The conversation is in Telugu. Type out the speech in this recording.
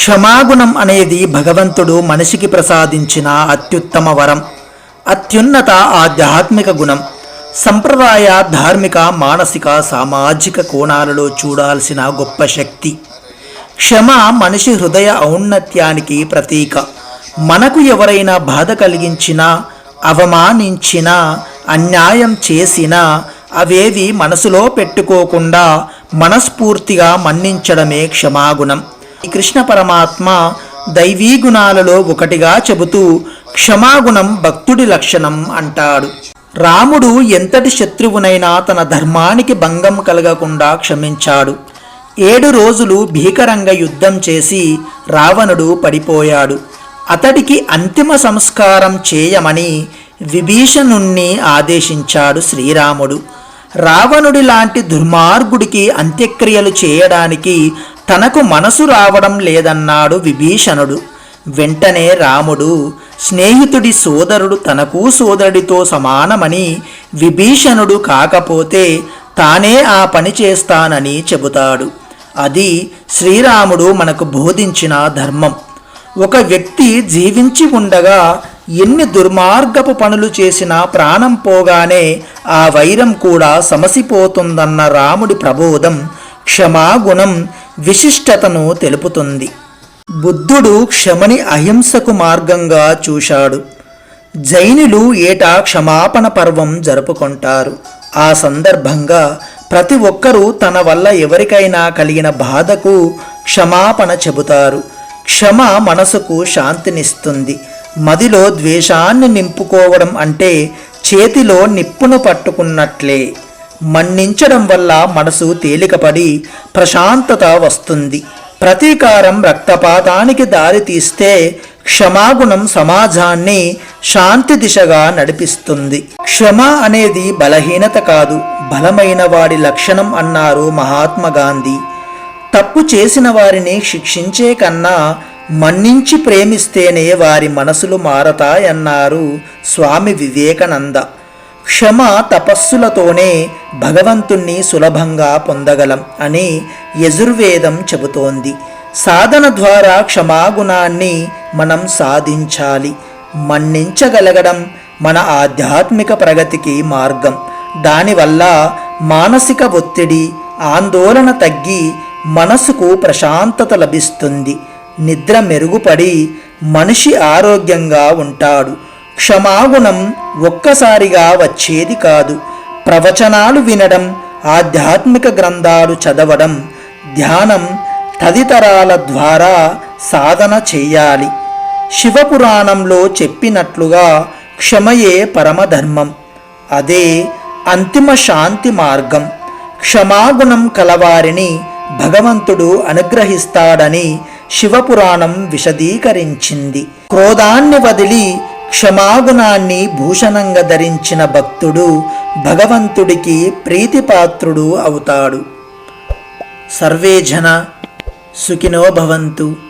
క్షమాగుణం అనేది భగవంతుడు మనిషికి ప్రసాదించిన అత్యుత్తమ వరం. అత్యున్నత ఆధ్యాత్మిక గుణం. సంప్రదాయ ధార్మిక మానసిక సామాజిక కోణాలలో చూడాల్సిన గొప్ప శక్తి. క్షమ మనిషి హృదయ ఔన్నత్యానికి ప్రతీక. మనకు ఎవరైనా బాధ కలిగించినా అవమానించినా అన్యాయం చేసినా అవేవి మనసులో పెట్టుకోకుండా మనస్ఫూర్తిగా మన్నించడమే క్షమాగుణం. కృష్ణ పరమాత్మ దైవీ గుణాలలో ఒకటిగా చెబుతూ క్షమాగుణం భక్తుడి లక్షణం అంటాడు. రాముడు ఎంతటి శత్రువునైనా తన ధర్మానికి భంగం కలగకుండా క్షమించాడు. ఏడు రోజులు భీకరంగా యుద్ధం చేసి రావణుడు పడిపోయాడు. అతడికి అంతిమ సంస్కారం చేయమని విభీషణుణ్ణి ఆదేశించాడు శ్రీరాముడు. రావణుడి లాంటి దుర్మార్గుడికి అంత్యక్రియలు చేయడానికి తనకు మనసు రావడం లేదన్నాడు విభీషణుడు. వెంటనే రాముడు స్నేహితుడి సోదరుడు తనకు సోదరుడితో సమానమని విభీషణుడు కాకపోతే తానే ఆ పని చేస్తానని చెబుతాడు. అది శ్రీరాముడు మనకు బోధించిన ధర్మం. ఒక వ్యక్తి జీవించి ఉండగా ఎన్ని దుర్మార్గపు పనులు చేసినా ప్రాణం పోగానే ఆ వైరం కూడా సమసిపోతుందన్న రాముడి ప్రబోధం క్షమాగుణం విశిష్టతను తెలుపుతుంది. బుద్ధుడు క్షమని అహింసకు మార్గంగా చూశాడు. జైనులు ఏటా క్షమాపణ పర్వం జరుపుకుంటారు. ఆ సందర్భంగా ప్రతి ఒక్కరూ తన వల్ల ఎవరికైనా కలిగిన బాధకు క్షమాపణ చెబుతారు. క్షమ మనసుకు శాంతినిస్తుంది. మదిలో ద్వేషాన్ని నింపుకోవడం అంటే చేతిలో నిప్పును పట్టుకున్నట్లే. మన్నించడం వల్ల మనసు తేలికపడి ప్రశాంతత వస్తుంది. ప్రతీకారం రక్తపాతానికి దారితీస్తే క్షమాగుణం సమాజాన్ని శాంతి దిశగా నడిపిస్తుంది. క్షమ అనేది బలహీనత కాదు. బలమైన వాడి లక్షణం అన్నారు మహాత్మా గాంధీ. తప్పు చేసిన వారిని శిక్షించే కన్నా మన్నించి ప్రేమిస్తేనే వారి మనసులు మారతాయన్నారు స్వామి వివేకానంద. క్షమ తపస్సులతోనే భగవంతుణ్ణి సులభంగా పొందగలం అని యజుర్వేదం చెబుతోంది. సాధన ద్వారా క్షమాగుణాన్ని మనం సాధించాలి. మన్నించగలగడం మన ఆధ్యాత్మిక ప్రగతికి మార్గం. దానివల్ల మానసిక ఒత్తిడి ఆందోళన తగ్గి మనసుకు ప్రశాంతత లభిస్తుంది. నిద్ర మెరుగుపడి మనిషి ఆరోగ్యంగా ఉంటాడు. క్షమాగుణం ఒక్కసారిగా వచ్చేది కాదు. ప్రవచనాలు వినడం ఆధ్యాత్మిక గ్రంథాలు చదవడం ధ్యానం తదితరాల ద్వారా సాధన చేయాలి. శివపురాణంలో చెప్పినట్లుగా క్షమయే పరమధర్మం. అదే అంతిమ శాంతి మార్గం. క్షమాగుణం కలవారిని భగవంతుడు అనుగ్రహిస్తాడని శివపురాణం విశదీకరించింది. క్రోధాన్ని వదిలి క్షమాగుణాన్ని భూషణంగా ధరించిన భక్తుడు భగవంతుడికి ప్రీతిపాత్రుడు అవుతాడు. సర్వే జన సుఖినో భవంతు.